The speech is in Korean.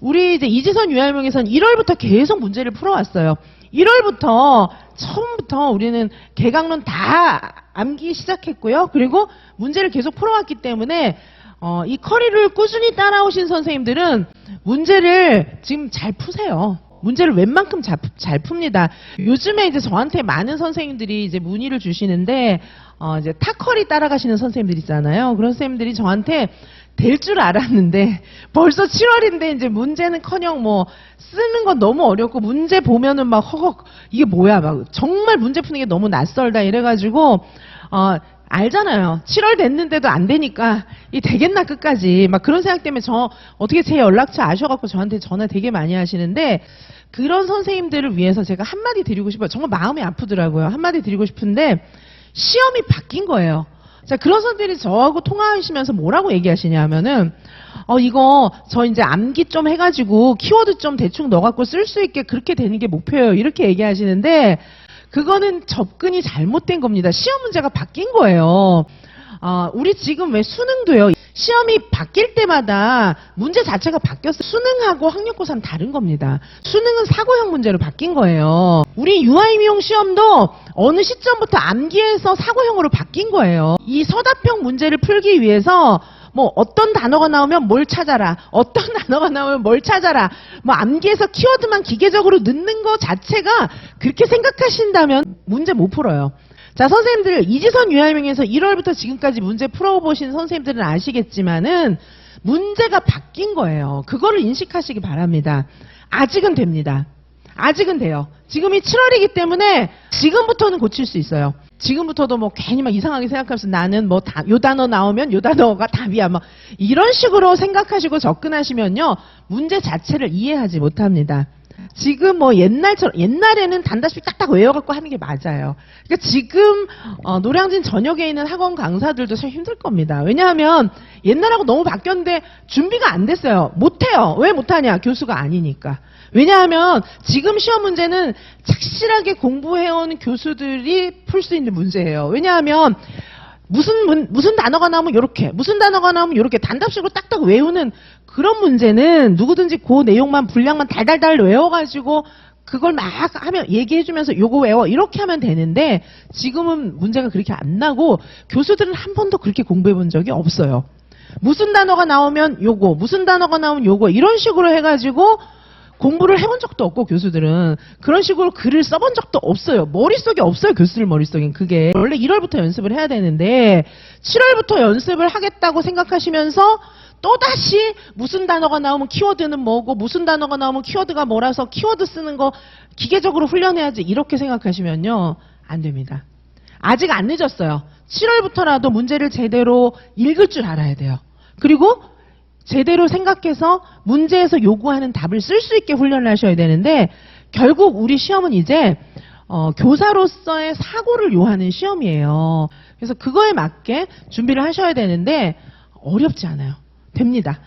우리 이제 이지선 유아명에서는 1월부터 계속 문제를 풀어왔어요. 1월부터 처음부터 우리는 개강론 다 암기 시작했고요. 그리고 문제를 계속 풀어왔기 때문에 어, 이 커리를 꾸준히 따라오신 선생님들은 문제를 지금 잘 푸세요. 문제를 웬만큼 잘, 푸- 잘 풉니다. 요즘에 이제 저한테 많은 선생님들이 이제 문의를 주시는데, 어, 이제 타커리 따라가시는 선생님들 있잖아요. 그런 선생님들이 저한테 될 줄 알았는데, 벌써 7월인데 이제 문제는 커녕 뭐, 쓰는 건 너무 어렵고, 문제 보면은 막 허걱, 이게 뭐야, 막, 정말 문제 푸는 게 너무 낯설다 이래가지고, 어, 알잖아요. 7월 됐는데도 안 되니까 이 되겠나 끝까지 막 그런 생각 때문에 저 어떻게 제 연락처 아셔갖고 저한테 전화 되게 많이 하시는데 그런 선생님들을 위해서 제가 한마디 드리고 싶어요. 정말 마음이 아프더라고요. 한마디 드리고 싶은데 시험이 바뀐 거예요. 자 그런 선생님들이 저하고 통화하시면서 뭐라고 얘기하시냐면은 어 이거 저 이제 암기 좀 해가지고 키워드 좀 대충 넣어갖고 쓸 수 있게 그렇게 되는 게 목표예요. 이렇게 얘기하시는데 그거는 접근이 잘못된 겁니다. 시험 문제가 바뀐 거예요. 아, 우리 지금 왜 수능도요. 시험이 바뀔 때마다 문제 자체가 바뀌었어요. 수능하고 학력고사는 다른 겁니다. 수능은 사고형 문제로 바뀐 거예요. 우리 유아임용 시험도 어느 시점부터 암기해서 사고형으로 바뀐 거예요. 이 서답형 문제를 풀기 위해서 뭐 어떤 단어가 나오면 뭘 찾아라. 어떤 단어가 나오면 뭘 찾아라. 뭐 암기해서 키워드만 기계적으로 넣는 거 자체가 그렇게 생각하신다면 문제 못 풀어요. 자, 선생님들 이지선 유아명에서 1월부터 지금까지 문제 풀어보신 선생님들은 아시겠지만은 문제가 바뀐 거예요. 그거를 인식하시기 바랍니다. 아직은 됩니다. 아직은 돼요. 지금이 7월이기 때문에 지금부터는 고칠 수 있어요. 지금부터도 뭐 괜히 막 이상하게 생각하면서 나는 뭐 다, 요 단어 나오면 요 단어가 답이야. 뭐 이런 식으로 생각하시고 접근하시면요. 문제 자체를 이해하지 못합니다. 지금 뭐 옛날처럼 옛날에는 단답식 딱딱 외워갖고 하는 게 맞아요. 그러니까 지금 어, 노량진 전역에 있는 학원 강사들도 참 힘들 겁니다. 왜냐하면 옛날하고 너무 바뀌었는데 준비가 안 됐어요. 못해요. 왜 못하냐? 교수가 아니니까. 왜냐하면 지금 시험 문제는 착실하게 공부해온 교수들이 풀 수 있는 문제예요. 왜냐하면 무슨 문- 무슨 단어가 나오면 이렇게 무슨 단어가 나오면 이렇게 단답식으로 딱딱 외우는 그런 문제는 누구든지 그 내용만 분량만 달달달 외워가지고 그걸 막 하면 얘기해주면서 요거 외워 이렇게 하면 되는데 지금은 문제가 그렇게 안 나고 교수들은 한 번도 그렇게 공부해 본 적이 없어요. 무슨 단어가 나오면 요거 무슨 단어가 나오면 요거 이런 식으로 해가지고 공부를 해본 적도 없고 교수들은 그런 식으로 글을 써본 적도 없어요. 머릿속에 없어요. 교수들 머릿속엔 그게 원래 1월부터 연습을 해야 되는데 7월부터 연습을 하겠다고 생각하시면서 또다시 무슨 단어가 나오면 키워드는 뭐고 무슨 단어가 나오면 키워드가 뭐라서 키워드 쓰는 거 기계적으로 훈련해야지 이렇게 생각하시면요 안 됩니다. 아직 안 늦었어요. 7월부터라도 문제를 제대로 읽을 줄 알아야 돼요. 그리고 제대로 생각해서 문제에서 요구하는 답을 쓸 수 있게 훈련을 하셔야 되는데 결국 우리 시험은 이제 어, 교사로서의 사고를 요하는 시험이에요. 그래서 그거에 맞게 준비를 하셔야 되는데 어렵지 않아요. 됩니다.